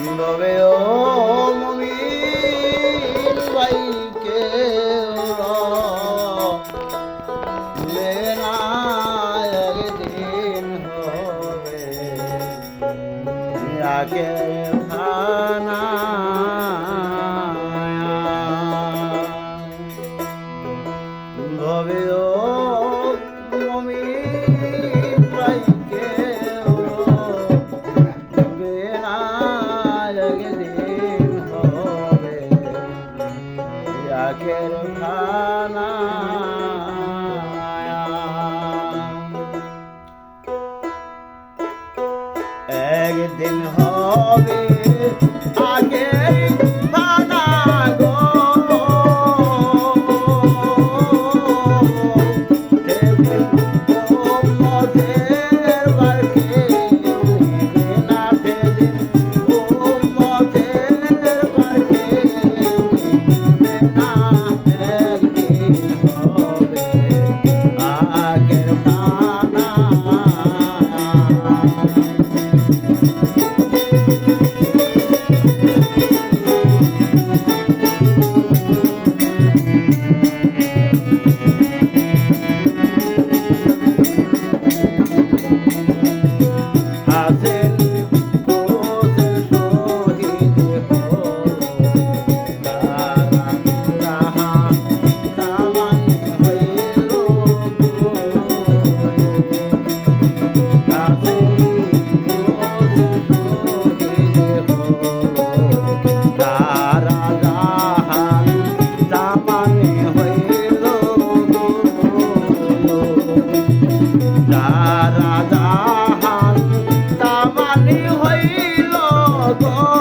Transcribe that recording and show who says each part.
Speaker 1: নীরবে ও মমি ভাইকে দিন হবে। আগে শখের খানা একদিন হবে Oh.